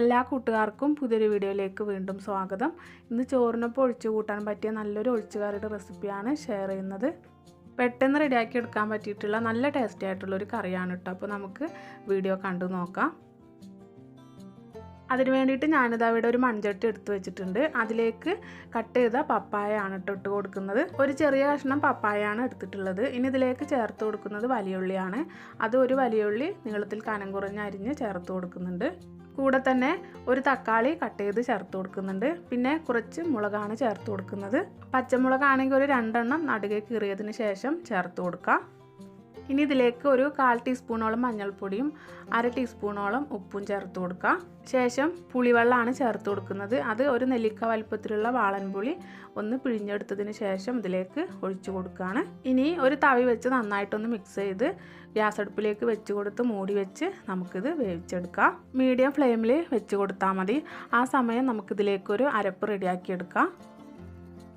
എല്ലാ കൂട്ടുകാർക്കും പുതിയൊരു വീഡിയോയിലേക്ക് വീണ്ടും സ്വാഗതം. ഇന്ന് ചോറിനൊപ്പം ഒഴിച്ചു കൂട്ടാൻ പറ്റിയ നല്ലൊരു ഒഴിച്ചുകാരുടെ റെസിപ്പിയാണ് ഷെയർ ചെയ്യുന്നത്. പെട്ടെന്ന് റെഡിയാക്കി എടുക്കാൻ പറ്റിയിട്ടുള്ള നല്ല ടേസ്റ്റി ആയിട്ടുള്ള ഒരു കറിയാണ് കേട്ടോ. അപ്പോൾ നമുക്ക് വീഡിയോ കണ്ടു നോക്കാം. അതിന് വേണ്ടിയിട്ട് ഞാനിതാ ഇവിടെ ഒരു മൺചട്ടി എടുത്തു വെച്ചിട്ടുണ്ട്. അതിലേക്ക് കട്ട് ചെയ്ത പപ്പായയാണ് ഇട്ട് ഇട്ട് കൊടുക്കുന്നത്. ഒരു ചെറിയ കഷ്ണം പപ്പായയാണ് എടുത്തിട്ടുള്ളത്. ഇനി ഇതിലേക്ക് ചേർത്ത് കൊടുക്കുന്നത് വലിയുള്ളിയാണ്. അത് ഒരു വലിയുള്ളി നീളത്തിൽ കനം കുറഞ്ഞ് അരിഞ്ഞ് ചേർത്ത് കൊടുക്കുന്നുണ്ട്. കൂടെ തന്നെ ഒരു തക്കാളി കട്ട് ചെയ്ത് ചേർത്ത് കൊടുക്കുന്നുണ്ട്. പിന്നെ കുറച്ച് മുളകാണ് ചേർത്ത് കൊടുക്കുന്നത്. പച്ചമുളകാണെങ്കിൽ ഒരു രണ്ടെണ്ണം നടുകെ കീറിയതിന് ശേഷം ചേർത്ത് കൊടുക്കാം. ഇനി ഇതിലേക്ക് ഒരു കാൽ ടീസ്പൂണോളം മഞ്ഞൾപ്പൊടിയും അര ടീസ്പൂണോളം ഉപ്പും ചേർത്ത് കൊടുക്കുക ശേഷം പുളിവെള്ളമാണ് ചേർത്ത് കൊടുക്കുന്നത്. അത് ഒരു നെല്ലിക്ക വലുപ്പത്തിലുള്ള വാളൻപുളി ഒന്ന് പിഴിഞ്ഞെടുത്തതിന് ശേഷം ഇതിലേക്ക് ഒഴിച്ചു കൊടുക്കുകയാണ്. ഇനി ഒരു തവി വെച്ച് നന്നായിട്ടൊന്ന് മിക്സ് ചെയ്ത് ഗ്യാസ് അടുപ്പിലേക്ക് വെച്ച് കൊടുത്ത് മൂടി വെച്ച് നമുക്കിത് വേവിച്ചെടുക്കാം. മീഡിയം ഫ്ലെയിമിൽ വെച്ച് കൊടുത്താൽ മതി. ആ സമയം നമുക്കിതിലേക്കൊരു അരപ്പ് റെഡിയാക്കി എടുക്കാം.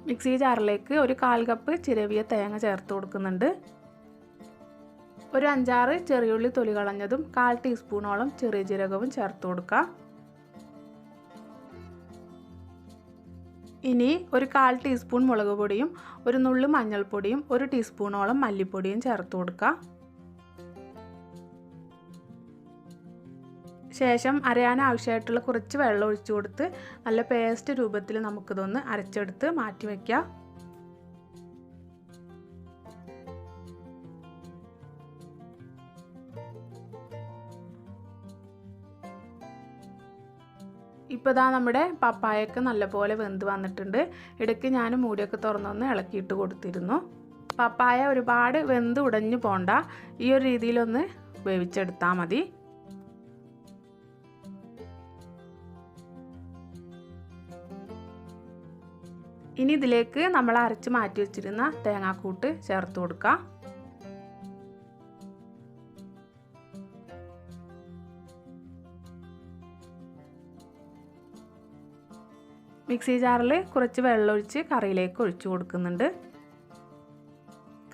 മിക്സി ജാറിലേക്ക് ഒരു കാൽ കപ്പ് ചിരവിയ തേങ്ങ ചേർത്ത് കൊടുക്കുന്നുണ്ട്. ഒരു അഞ്ചാറ് ചെറിയുള്ളി തൊലി കളഞ്ഞതും കാൽ ടീസ്പൂണോളം ചെറിയ ജീരകവും ചേർത്ത് കൊടുക്കുക ഇനി ഒരു കാൽ ടീസ്പൂൺ മുളക് പൊടിയും ഒരു നുള്ളു മഞ്ഞൾപ്പൊടിയും ഒരു ടീസ്പൂണോളം മല്ലിപ്പൊടിയും ചേർത്ത് കൊടുക്കുക ശേഷം അരയാൻ ആവശ്യമായിട്ടുള്ള കുറച്ച് വെള്ളം ഒഴിച്ചു കൊടുത്ത് നല്ല പേസ്റ്റ് രൂപത്തിൽ നമുക്കിതൊന്ന് അരച്ചെടുത്ത് മാറ്റി വയ്ക്കാം. ഇപ്പോൾ ഇതാ നമ്മുടെ പപ്പായൊക്കെ നല്ലപോലെ വെന്ത് വന്നിട്ടുണ്ട്. ഇടയ്ക്ക് ഞാൻ മൂടിയൊക്കെ തുറന്നൊന്ന് ഇളക്കിയിട്ട് കൊടുത്തിരുന്നു. പപ്പായ ഒരുപാട് വെന്ത് ഉടഞ്ഞു പോണ്ട. ഈ ഒരു രീതിയിലൊന്ന് വേവിച്ചെടുത്താൽ മതി. ഇനി ഇതിലേക്ക് നമ്മൾ അരച്ച് മാറ്റി വെച്ചിരുന്ന തേങ്ങാക്കൂട്ട് ചേർത്ത് കൊടുക്കാം. മിക്സി ജാറിൽ കുറച്ച് വെള്ളമൊഴിച്ച് കറിയിലേക്ക് ഒഴിച്ചു കൊടുക്കുന്നുണ്ട്.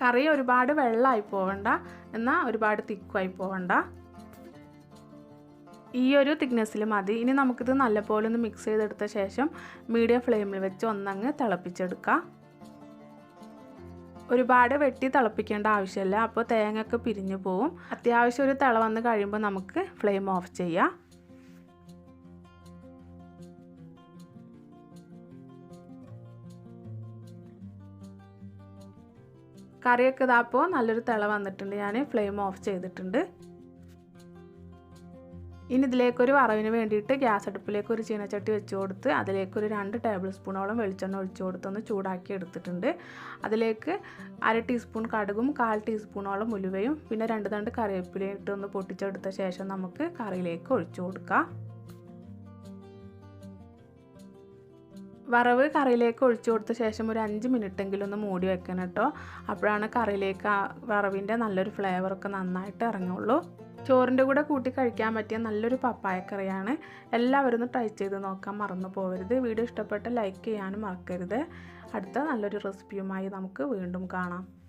കറി ഒരുപാട് വെള്ളമായി പോവണ്ട. എന്നാൽ ഒരുപാട് തിക്കുമായി പോവണ്ട. ഈ ഒരു തിക്നെസ്സിൽ മതി. ഇനി നമുക്കിത് നല്ലപോലെ ഒന്ന് മിക്സ് ചെയ്തെടുത്ത ശേഷം മീഡിയം ഫ്ലെയിമിൽ വെച്ച് ഒന്നങ്ങ് തിളപ്പിച്ചെടുക്കാം. ഒരുപാട് വെട്ടി തിളപ്പിക്കേണ്ട ആവശ്യമില്ല. അപ്പോൾ തേങ്ങയൊക്കെ പിരിഞ്ഞു പോവും. അത്യാവശ്യം ഒരു തിള വന്ന് കഴിയുമ്പോൾ നമുക്ക് ഫ്ലെയിം ഓഫ് ചെയ്യാം. കറിയൊക്കെ ഇതാപ്പോൾ നല്ലൊരു തിള വന്നിട്ടുണ്ട്. ഞാൻ ഫ്ലെയിം ഓഫ് ചെയ്തിട്ടുണ്ട്. ഇനി ഇതിലേക്കൊരു വറവിന് വേണ്ടിയിട്ട് ഗ്യാസ് അടുപ്പിലേക്ക് ഒരു ചീനച്ചട്ടി വെച്ച് കൊടുത്ത് അതിലേക്കൊരു രണ്ട് ടേബിൾ സ്പൂണോളം വെളിച്ചെണ്ണ ഒഴിച്ചു കൊടുത്തൊന്ന് ചൂടാക്കി എടുത്തിട്ടുണ്ട്. അതിലേക്ക് അര ടീസ്പൂൺ കടുകും കാൽ ടീസ്പൂണോളം ഉലുവയും പിന്നെ രണ്ട് തണ്ട് കറിവേപ്പിലയും ഇട്ട് ഒന്ന് പൊട്ടിച്ചെടുത്ത ശേഷം നമുക്ക് കറിയിലേക്ക് ഒഴിച്ചു കൊടുക്കാം. വറവ് കറിയിലേക്ക് ഒഴിച്ചു കൊടുത്ത ശേഷം ഒരു അഞ്ച് മിനിറ്റെങ്കിലും ഒന്ന് മൂടി വെക്കണം കേട്ടോ. അപ്പോഴാണ് കറിയിലേക്ക് ആ വറവിന്റെ നല്ലൊരു ഫ്ലേവറൊക്കെ നന്നായിട്ട് ഇറങ്ങുള്ളൂ. ചോറിന്റെ കൂടെ കൂട്ടി കഴിക്കാൻ പറ്റിയ നല്ലൊരു പപ്പായക്കറിയാണ് എല്ലാവരും ഒന്ന് ട്രൈ ചെയ്ത് നോക്കാൻ മറന്നു പോകരുത് വീഡിയോ ഇഷ്ടപ്പെട്ട ലൈക്ക് ചെയ്യാനും മറക്കരുത്. അടുത്ത നല്ലൊരു റെസിപ്പിയുമായി നമുക്ക് വീണ്ടും കാണാം.